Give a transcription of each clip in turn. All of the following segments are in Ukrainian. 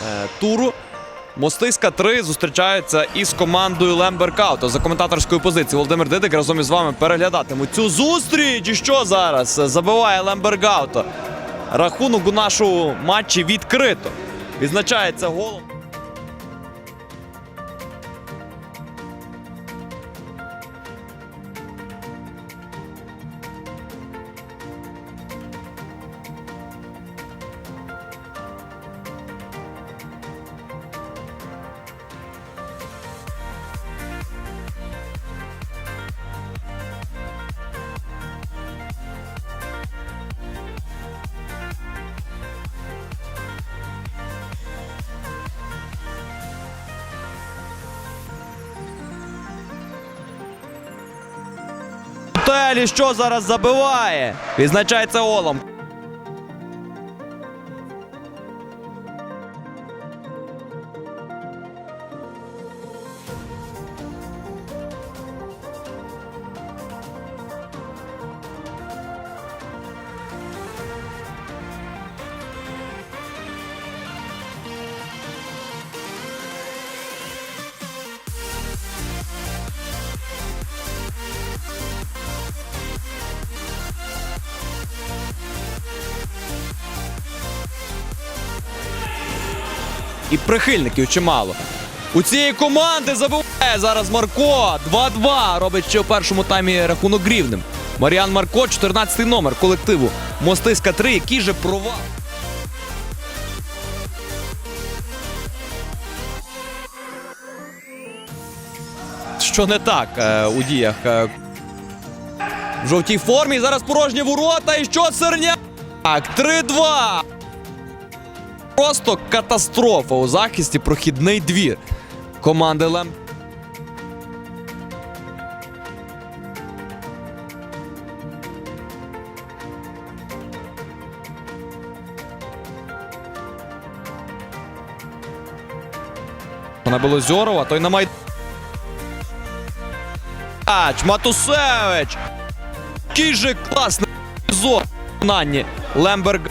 е, туру. Мостиська 3 зустрічаються із командою Лемберкауто. За коментаторською позицією Володимир Дидик разом із вами переглядатимуть цю зустріч. І що зараз забиває Лембергауто? Рахунок у нашому матчі відкрито. Відзначається голом. Телі що зараз забиває? Відзначається голом. І прихильників чимало. У цієї команди забиває зараз Марко. 2-2 робить ще у першому таймі рахунок рівним. Маріан Марко, 14-й номер колективу. Мостиська 3, який же провал. Що не так е, у діях? Е, в жовтій формі. Зараз порожні ворота. І що Серняк? 3-2. Просто катастрофа у захисті прохідний двір. Команди Лем. На Белозьорова, той на май... Ач, Матусевич! Який же класний зон Лемберг.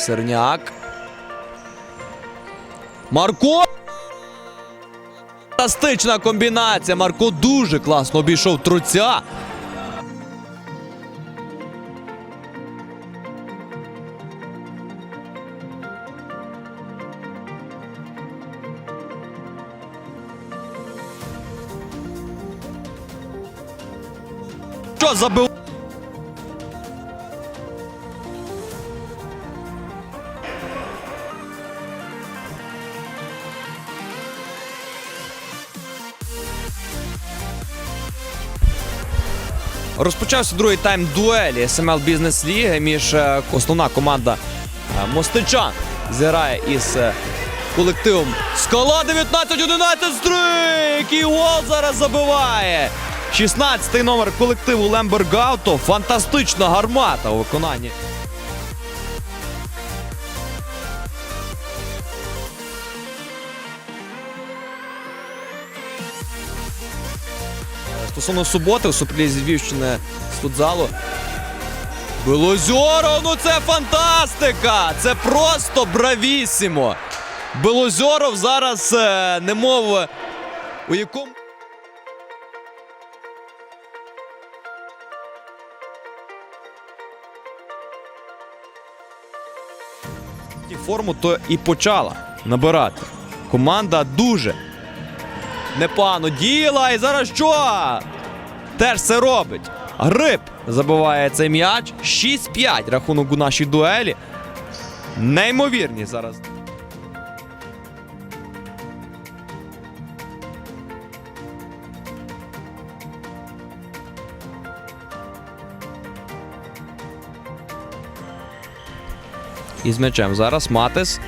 Серняк. Марко. Фантастична комбінація. Марко дуже класно обійшов труця. Що забив? Розпочався другий тайм дуелі СМЛ Бізнес Ліги між е, основна команда е, Мостичан зіграє із е, колективом Скала 19-11 стрик! І гол зараз забиває. 16-й номер колективу Лембергауто. Фантастична гармата у виконанні. Стосовно суботи у Суперлізі Львівщини з футзалу. Белозьоров, ну це фантастика! Це просто бравісімо! Белозьоров зараз е, немов е, у якому. Форму то і почала набирати. Команда дуже непогано діла. І зараз що? Теж це робить. Гриб забиває цей м'яч. 6-5 рахунок у нашій дуелі. Неймовірні зараз. І з м'ячем зараз Матис.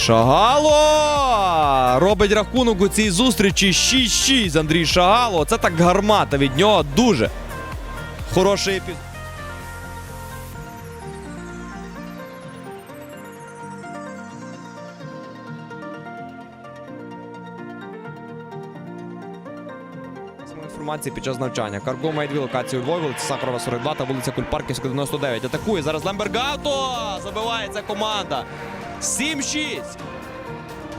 Шагало! Робить рахунок у цій зустрічі 6-6 Андрій Шагало. Це так гармата від нього. Дуже хороший епізод. Інформації під час навчання. Карго має дві локації у Львові, вулиця Сахарова, 42 та вулиця Кульпарківська, 99. Атакує зараз Лембергато! Забивається команда. 7-6.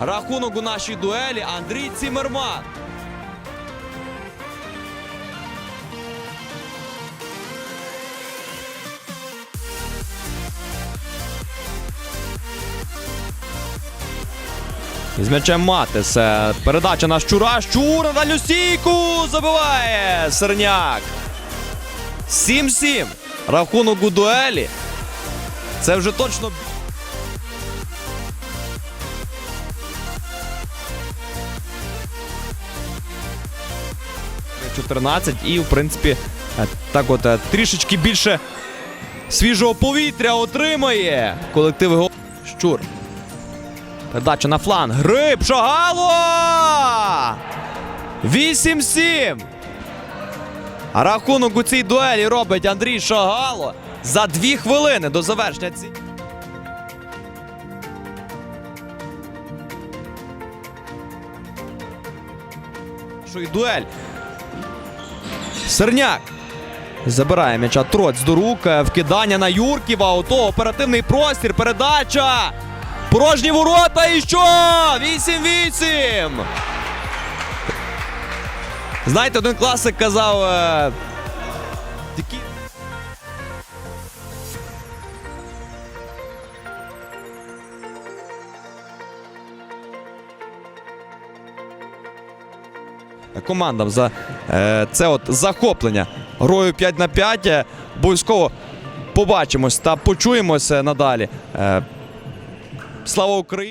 Рахунок у нашій дуелі Андрій Цімерман. Із м'ячем Матис. Е, Передача на Щура. Щур на дальню забиває Серняк. 7-7. Рахунок у дуелі. Це вже точно. – 14 і, в принципі, е, так от е, трішечки більше свіжого повітря отримає колектив його. Щур. Передача на фланг. Гриб Шагало! 8-7. А рахунок у цій дуелі робить Андрій Шагало за дві хвилини до завершення. Що і дуель. Серняк. Забирає м'яча Троць до рук. е, Вкидання на Юрківа. Ото оперативний простір. Передача. Порожні ворота і що? 8-8. Знаєте, один класик казав. Командам за е, це от захоплення грою 5 на 5. Е, Обов'язково побачимось та почуємося надалі. Е, Слава Україні!